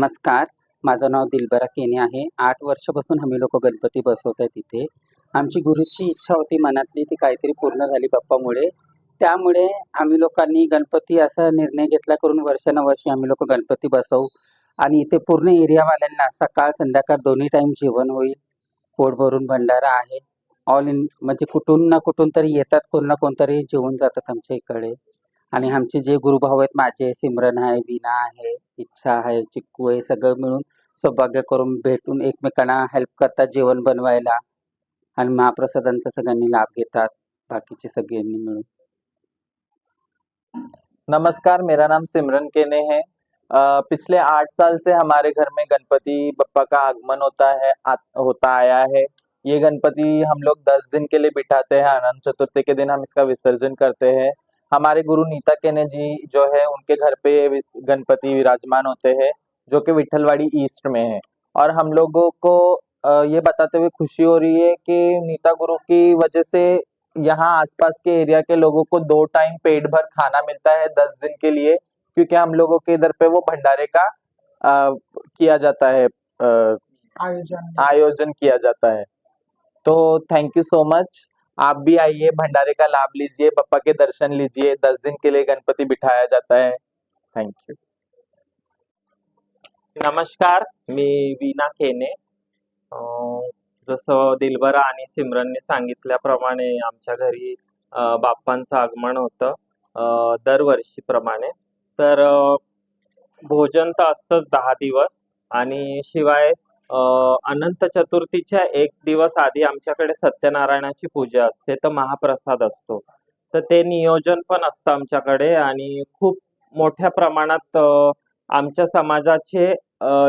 नमस्कार. माझं नाव दिलबरा केने आहे. आठ वर्षापासून आम्ही लोक गणपती बसवत आहे तिथे. आमची गुरुची इच्छा होती मनातली ती काहीतरी पूर्ण झाली बाप्पामुळे. त्यामुळे आम्ही लोकांनी गणपती असा निर्णय घेतला करून वर्षानुवर्षे आम्ही लोक गणपती बसवू. आणि इथे पूर्ण एरियावाल्यांना सकाळ संध्याकाळ दोन्ही टाईम जेवण होईल. पोट भरून भंडारा आहे. ऑल इन म्हणजे कुठून ना कुठून तरी येतात कोण ना कोणतरी जेवून जातात आमच्या इकडे. आणि आमचे जे गुरुभाऊ आहेत माझे सिमरन आहे वीणा आहे इच्छा आहे चिक्कू आहे सगळं मिळून सौभाग्य करून भेटून एकमेकांना हेल्प करतात जेवण बनवायला. आणि महाप्रसादांचा सगळ्यांनी लाभ घेतात बाकीचे सगळ्यांनी मिळून. नमस्कार मेरा नाम सिमरन केने है. अ, पिछले आठ साल से हमारे घर में गणपति बप्पा का आगमन होता है आ, होता आया है। ये गणपति हम लोग दस दिन के लिए बिठाते हैं अनंत चतुर्थी के दिन हम इसका विसर्जन करते हैं। हमारे गुरु नीता केने जी जो है उनके घर पे गणपति विराजमान होते हैं जो कि विठलवाड़ी ईस्ट में है। और हम लोगों को ये बताते हुए खुशी हो रही है कि नीता गुरु की वजह से यहाँ आसपास के एरिया के लोगों को दो टाइम पेट भर खाना मिलता है दस दिन के लिए क्योंकि हम लोगों के इधर पे वो भंडारे का अ, किया जाता है आयोजन। आयोजन किया जाता है। तो थैंक यू सो मच आप भी आइए भंडारे का लाभ लीजिए पप्पा के दर्शन लीजिए दस दिन के लिए गणपति बिठाया जाता है। थैंक यू नमस्कार मी वीणा केने जसं दिलबरा आणि सिमरनने सांगितल्याप्रमाणे आमच्या घरी बाप्पांचं आगमन होतं दरवर्षीप्रमाणे. तर भोजन तर असतंच दहा दिवस आणि शिवाय अनंत चतुर्थीच्या एक दिवस आधी आमच्याकडे सत्यनारायणाची पूजा असते तर महाप्रसाद असतो. तर ते नियोजन पण असतं आमच्याकडे आणि खूप मोठ्या प्रमाणात आमच्या समाजाचे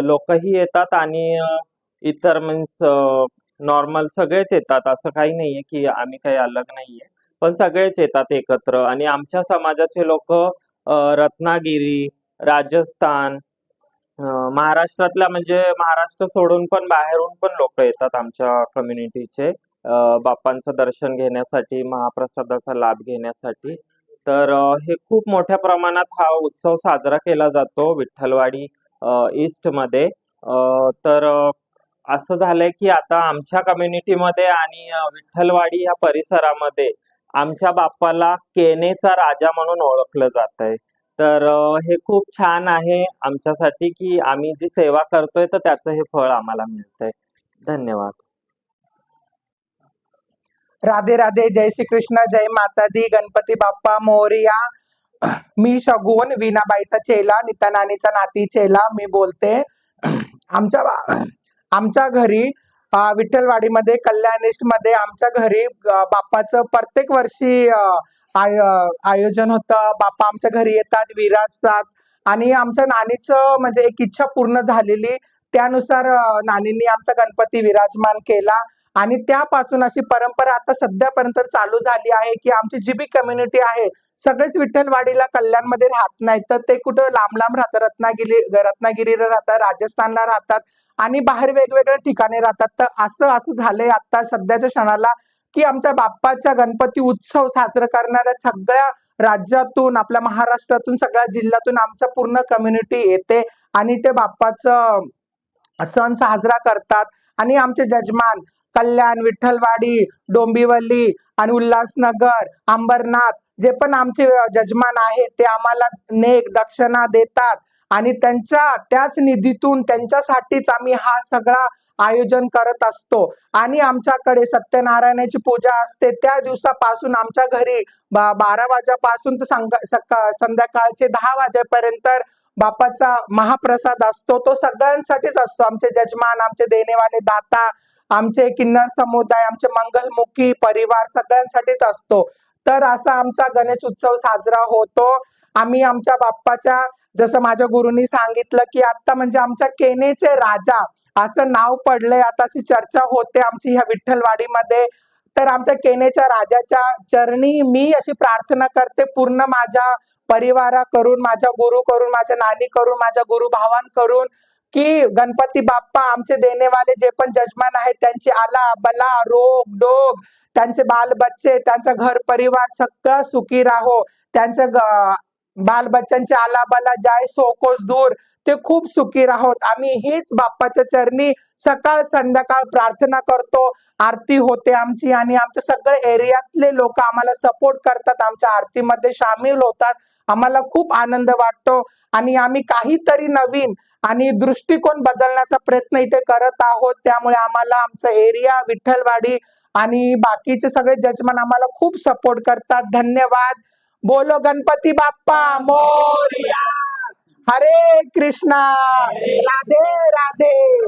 लोकही येतात आणि इतर मीन्स नॉर्मल सगळेच येतात. असं काही नाहीये की आम्ही काही अलग नाहीये. पण सगळेच येतात एकत्र आणि आमच्या समाजाचे लोक रत्नागिरी राजस्थान महाराष्ट्रातल्या म्हणजे महाराष्ट्र सोडून पण बाहेरून पण लोक येतात आमच्या कम्युनिटीचे बाप्पांचं दर्शन घेण्यासाठी महाप्रसादाचा लाभ घेण्यासाठी. तर हे खूप मोठ्या प्रमाणात हा उत्सव साजरा केला जातो विठ्ठलवाडी ईस्टमध्ये. तर असं झालंय की आता आमच्या कम्युनिटीमध्ये आणि विठ्ठलवाडी या परिसरामध्ये आमच्या बाप्पाला केनेचा राजा म्हणून ओळखलं जात आहे तर हे खूप छान आहे आमच्यासाठी की आम्ही जी सेवा करतोय तर त्याचं हे फळ आम्हाला मिळतंय. धन्यवाद. राधे राधे जय श्री कृष्ण जय माता दी गणपती बाप्पा मोरया. मी शगुन विनाबाईचा चेला नीता नानीचा नाती चेला मी बोलते. आमच्या आमच्या घरी विठ्ठलवाडीमध्ये कल्याणिस्टमध्ये आमच्या घरी बाप्पाचं प्रत्येक वर्षी आय आयोजन होतं. बाप्पा आमच्या घरी येतात विराजतात आणि आमच्या नानीचं म्हणजे एक इच्छा पूर्ण झालेली. त्यानुसार नानींनी आमचा गणपती विराजमान केला. आणि त्यापासून अशी परंपरा आता सध्यापर्यंत चालू झाली आहे की आमची जी बी कम्युनिटी आहे सगळेच विठ्ठलवाडीला कल्याणमध्ये राहत नाहीत. तर ते कुठं लांब लांब राहतात रत्नागिरी रत्नागिरीला राहतात राजस्थानला राहतात. आणि बाहेर वेगवेगळ्या ठिकाणी राहतात. तर असं असं झालंय आता सध्याच्या क्षणाला. की आमच्या बाप्पाचा गणपती उत्सव साजरा करणाऱ्या सगळ्या राज्यातून आपल्या महाराष्ट्रातून सगळ्या जिल्ह्यातून आमच्या पूर्ण कम्युनिटी येते आणि ते बाप्पाचं सण साजरा करतात. आणि आमचे जजमान कल्याण विठ्ठलवाडी डोंबिवली आणि उल्हासनगर अंबरनाथ जे पण आमचे जजमान आहेत ते आम्हाला नेक दक्षिणा देतात. आणि त्यांच्या त्याच निधीतून त्यांच्यासाठीच आम्ही हा सगळा आयोजन करत असतो. आणि आमच्याकडे सत्यनारायणाची पूजा असते. त्या दिवसापासून आमच्या घरी बा- बारा वाजेपासून तर सका- संध्याकाळचे दहा वाजेपर्यंत बापाचा महाप्रसाद असतो. तो सगळ्यांसाठीच असतो. आमचे जजमान आमचे देणेवाले दाता आमचे किन्नर समुदाय आमचे मंगलमुखी परिवार सगळ्यांसाठीच असतो. तर असा आमचा गणेश उत्सव साजरा होतो. आम्ही आमच्या बाप्पाच्या जसं माझ्या गुरुनी सांगितलं की आता म्हणजे आमच्या केनेचे राजा असं नाव पडलंय. आता अशी चर्चा होते आमची ह्या विठ्ठलवाडीमध्ये. तर आमच्या केनेच्या राजाच्या चरणी मी अशी प्रार्थना करते पूर्ण माझ्या परिवारा करून माझ्या गुरु करून माझ्या नानी करून माझ्या गुरु करून की गणपती बाप्पा आमचे देणेवाले जे पण जजमान आहेत त्यांची आला बला रोग डोग त्यांचे बाल बच्चे त्यांचा घर परिवार सगळं सुखी राहो. त्यांचं बाल बच्चांची आलाबाला जाय सोकोस दूर. ते खूप सुखी राहोत. आम्ही हीच बाप्पाच्या चरणी सकाळ संध्याकाळ प्रार्थना करतो. आरती होते आमची आणि आमच्या सगळे एरियातले लोक आम्हाला सपोर्ट करतात. आमच्या आरतीमध्ये सामील होतात. आम्हाला खूप आनंद वाटतो आणि आम्ही काहीतरी नवीन आणि दृष्टिकोन बदलण्याचा प्रयत्न इथे करत आहोत. त्यामुळे आम्हाला आमचं एरिया विठ्ठलवाडी आणि बाकीचे सगळे जजमान आम्हाला खूप सपोर्ट करतात. धन्यवाद. बोलो गणपती बाप्पा मोरिया। हरे कृष्णा। राधे राधे।